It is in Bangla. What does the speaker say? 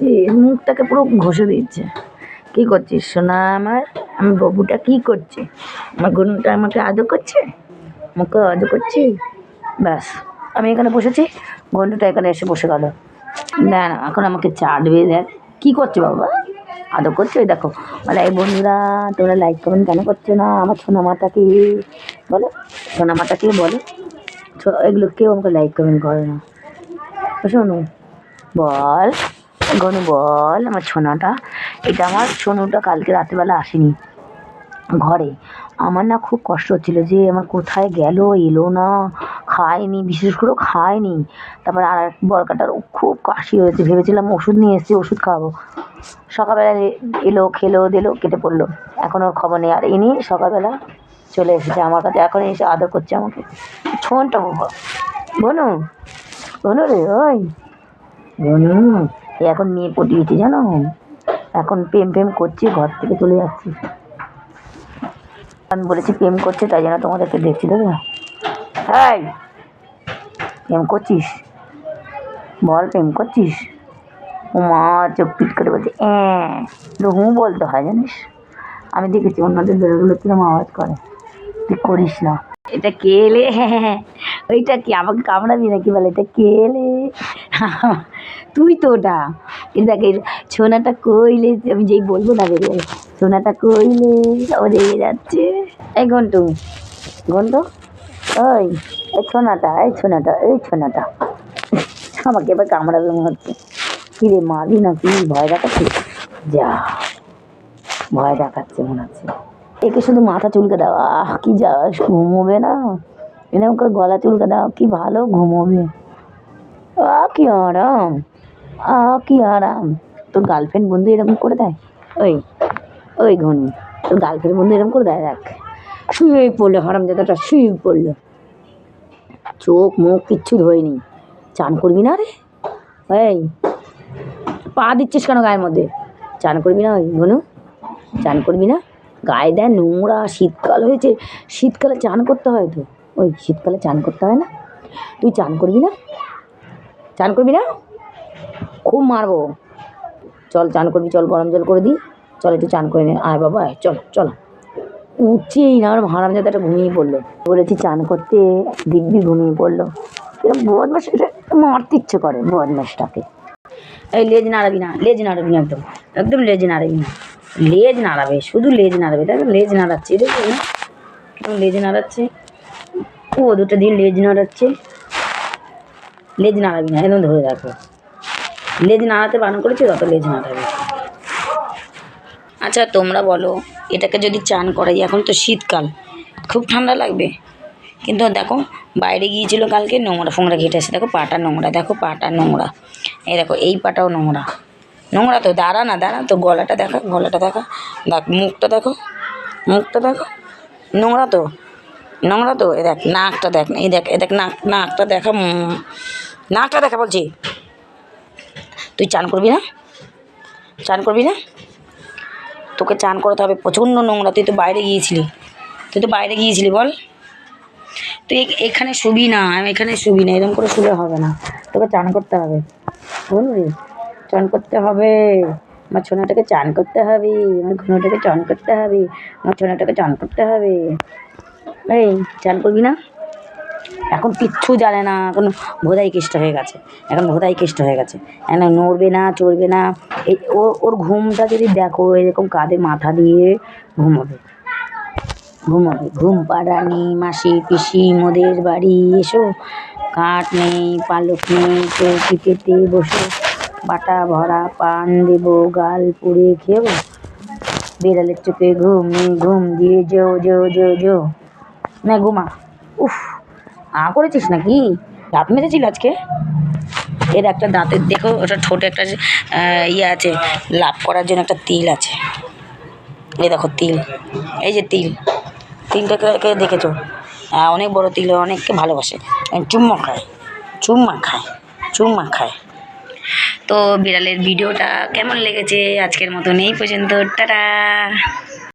এই মুখটাকে পুরো ঘষে দিচ্ছে কী করছিস সোনা আমার? আমি বাবুটা কী করছে? আমার গনুটা আমাকে আদর করছে? মুখে আদর করছি? ব্যাস, আমি এখানে বসেছি। গন্ডুটা এখানে এসে বসে গেল। না না, এখন আমাকে চাটবে দেখ। কী করছে বাবা? আদর করছে? ওই দেখো। বলে, এই বন্ধুরা তোরা লাইক কমেন্ট কেন করছ না? আমার সোনা মাটাকে বলো, সোনা মাটাকে বলো। এগুলো কেউ আমাকে লাইক কমেন্ট করে না। শোনো বল। গনু বল, আমার সোনাটা। এটা আমার সোনুটা কালকে রাত্রিবেলা আসেনি ঘরে। আমার না খুব কষ্ট হচ্ছিল যে আমার কোথায় গেল, এলো না, খায়নি, বিশেষ করে খায়নি। তারপর আর এক বরকাটার খুব কাশি হয়েছে, ভেবেছিলাম ওষুধ নিয়ে এসেছি, ওষুধ খাওয়াবো। সকালবেলা এলো, খেলো, দিলো, কেটে পড়ল। এখন ওর খবর নেই। আর ইনি সকালবেলা চলে এসেছে আমার কাছে। এখন এসে আদর করছে আমাকে। ছোনটা বনু বনু রে, ওই। বনু এই এখন নিয়ে পটিয়েছি জানো? এখন প্রেম প্রেম করছি, ঘর থেকে চলে যাচ্ছি। আমি বলেছি প্রেম করছে, তাই জন্য তোমাদেরকে দেখছি দেবে হ্যাঁ প্রেম করছিস? বল, প্রেম করছিস? মা চোখ পিট করে বলছে হ্যাঁ তো হুঁ বলতে হয়, জানিস? আমি দেখেছি অন্যদের বেরোগুলো কিরম আওয়াজ করে। তুই করিস না। এটা কে এলে? হ্যাঁ। ওইটা কি আমাকে কামড়াবি নাকি বলে? এটা কে এলে? তুই তো ওটা। এই দেখ ছোনাটা কইলে আমি যেই বলব না বেরিয়ে সোনাটা কইলে ও রেগে যাচ্ছে। এই ঘন্টু ঘন্টু ওই, এই ছোনাটা এই ছোনাটা এই ছোনাটা আমাকে এবার কামড়াবে মনে হচ্ছে। কি রে মারবি না কি, ভয় দেখাচ্ছিস? যা, ভয় দেখাচ্ছে মনে হচ্ছে। একে শুধু মাথা চুলকে দাও, আহ, কি যা, ঘুমোবে না। এরকম করে গলা চুলকে দাও, কি ভালো ঘুমোবে। আহ, কি আরাম। আহ কি আরাম? তোর গার্লফ্রেন্ড বন্ধু এরকম করে দেয়? ওই ওই ঘনি, তোর গার্লফ্রেন্ড বন্ধু এরকম করে দেয়? দেখ শুয়ে পড়ল, হারামজাদাটা শুয়ে পড়ল। চোখ মুখ কিচ্ছু ধোয়নি। চান করবি না রে? এই, পা দিচ্ছিস কেন গায়ের মধ্যে? চান করবি না ওই ঘনু? চান করবি না? গায়ে দেয় নোংরা, শীতকাল হয়েছে। শীতকালে চান করতে হয় তো। ওই, শীতকালে চান করতে হয় না? তুই চান করবি না? চান করবি না? খুব মারবো। চল চান করবি, চল গরম জল করে দিই চল একটু চান করে নে। আয় বাবা চল চল। উঠছেই না আমার যাতে ঘুমিয়ে পড়ল। বলেছি চান করতে, দিব্যি ঘুমিয়ে পড়ল। এরকম বদমাস এটা মারতে ইচ্ছে করে বদমাসটাকে এই লেজ নাড়াবি না, লেজ নাড়াবি না একদম। একদম লেজ নাড়াবি না। লেজ নাড়াবে, শুধু লেজ নাড়াবে, তাই লেজ নাড়াচ্ছে। দেখো না লেজ নাড়াচ্ছে। ও দুটো দিন লেজ নাড়াচ্ছে। লেজ নাড়াবি না, একদম ধরে রাখো। লেজ নাড়াতে বারণ করেছি, তত লেজ নাড়াবে আচ্ছা তোমরা বলো, এটাকে যদি চান করাই, এখন তো শীতকাল, খুব ঠান্ডা লাগবে। কিন্তু দেখো, বাইরে গিয়েছিল কালকে, নোংরা ফোংরা ঘেটে এসে, দেখো পাটা নোংরা, দেখো পাটা নোংরা। এই দেখো, এই পাটাও নোংরা। নোংরা তো, দাঁড়া না, দাঁড়া তো গলাটা দেখা গলাটা দেখা, দেখ, মুখটা দেখো মুখটা দেখো। নোংরা তো নোংরা তো, এ দেখ, নাকটা দেখ, এই দেখ, এ দেখ, নাক, নাকটা দেখা নাকটা দেখা বলছি। তুই চান করবি না? চান করবি না? তোকে চান করতে হবে প্রচণ্ড নোংরা। তুই তো বাইরে গিয়েছিলি। তুই তো বাইরে গিয়েছিলি, বল। তুই এখানে শুবি না, আমি এখানে শুবি না এরকম করে শুলে হবে না। তোকে চান করতে হবে। বুঝলি চান করতে হবে। আমার ছোনাটাকে চান করতে হবে। আমার ঘুনোটাকে চান করতে হবে। আমার ছোনাটাকে চান করতে হবে। এই, চান করবি না? এখন কিচ্ছু জানে না এখন ভোদাই কেষ্ট হয়ে গেছে, এখন ভোদাই কেষ্ট হয়ে গেছে। এখন নড়বে না, চড়বে না, এই ওর ওর ঘুমটা যদি দেখো, এরকম কাঁধে মাথা দিয়ে ঘুমাবে। ঘুমাবে। ঘুম পাড়ানি, মাসি, পিসি, মোদের বাড়ি, এসো। কাঠ নেই, পালক নেই চৌকি পেতে বসো। বাটা ভরা পান দেবো, গাল পুড়ে খেয়েবো। বিড়ালের চোখে ঘুম ঘুম দিয়ে জো জো জো জো না, ঘুমা। উফ। আ করেছিস নাকি? দাঁত মেরেছিল আজকে? এর একটা দাঁতের দেখো, ওটা ঠোঁটে একটা ইয়ে আছে লাভ করার জন্য একটা তিল আছে। এই দেখো তিল, এই যে তিল তিলটাকে দেখেছ? অনেক বড় তিল, অনেককে ভালোবাসে। চুম্মা খায় চুম্মা খায় চুম্মা খায়। তো বিড়ালের ভিডিওটা কেমন লেগেছে আজকের মতন এই পর্যন্ত, টাটা।